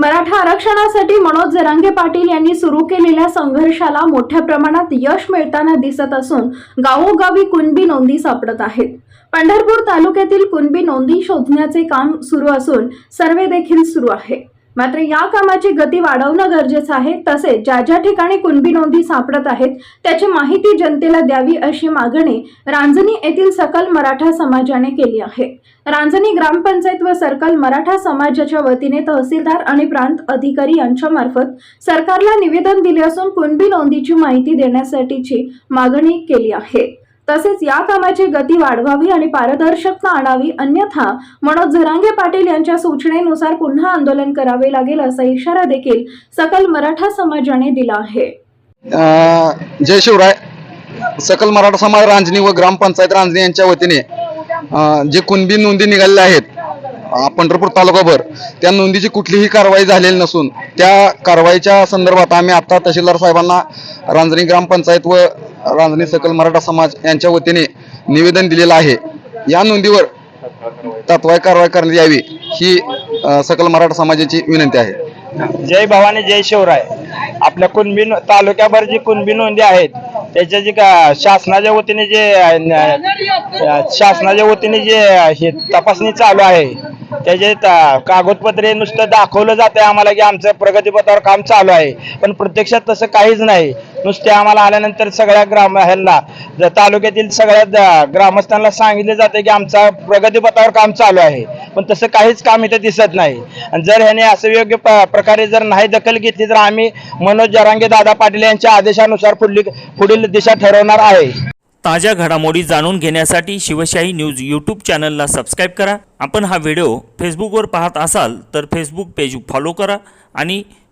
मराठा आरक्षणासाठी मनोज जरांगे पाटील यांनी सुरू केलेल्या संघर्षाला मोठ्या प्रमाणात यश मिळताना दिसत असून गावोगावी कुणबी नोंदी सापडत आहेत. पंढरपूर तालुक्यातील कुणबी नोंदी शोधण्याचे काम सुरू असून सर्वे देखील सुरू आहे. मात्र या कामाची गती वाढवणं गरजेचं आहे. तसेच ज्या ज्या ठिकाणी कुणबी नोंदी सापडत आहेत त्याची माहिती जनतेला द्यावी अशी मागणी रांजणी येथील सकल मराठा समाजाने केली आहे. रांजणी ग्रामपंचायत व सर्कल मराठा समाजाच्या वतीने तहसीलदार आणि प्रांत अधिकारी यांच्यामार्फत सरकारला निवेदन दिले असून कुणबी नोंदीची माहिती देण्यासाठीची मागणी केली आहे. तसेच या कामाची गती वाढवावी आणि पारदर्शकता आणावी अन्यथा मनोज झरांगे पाटील यांच्या सूचनेनुसार पुन्हा आंदोलन करावे लागेल असा इशारा देखील सकल मराठा समाजाने दिला आहे. जय शिवराय. सकल मराठा समाज रांजणी व ग्रामपंचायत रांजणी यांच्या वतीने जे कुणबी नोंदी निघालेल्या आहेत पंढरपूर तालुकाभर त्या नोंदीची कुठलीही कारवाई झालेली नसून त्या कारवाईच्या संदर्भात आम्ही आता तहसीलदार साहेबांना रांजणी ग्रामपंचायत व रांजणी सकल मराठा समाज यांच्या वतीने निवेदन दिलेलं आहे. या नोंदीवर तत्वाय कारवाई करण्यात यावी ही सकल मराठा समाजाची विनंती आहे. जय भवानी जय शिवराय. आपल्या कुणबी तालुक्याभर जी कुणबी नोंदी आहेत त्याच्या जे का शासनाच्या वतीने जे शासनाच्या वतीने जे हे तपासणी चालू आहे त्याचे कागदपत्रे नुसतं दाखवलं जाते आम्हाला की आमचं प्रगतीपथावर काम चालू आहे. पण प्रत्यक्षात तसं काहीच नाही. नुसते आम्हाला आल्यानंतर सगळ्या ग्राम ह्याला तालुक्यातील सगळ्या ग्रामस्थांना सांगितले जाते की आमचा प्रगतीपथावर काम चालू आहे. पण तसं काहीच काम इथे दिसत नाही. आणि जर ह्याने असं योग्य प- प्रकारे जर नाही दखल घेतली तर आम्ही मनोज जरांगे दादा पाटील यांच्या आदेशानुसार पुढली पुढील दिशा ठरवणार आहे. ताज्या घडामोडी जाणून घेण्यासाठी शिवशाही न्यूज यूट्यूब चॅनलला सबस्क्राईब करा. आपण हा व्हिडिओ फेसबुकवर पाहत असाल तर फेसबुक पेज फॉलो करा आणि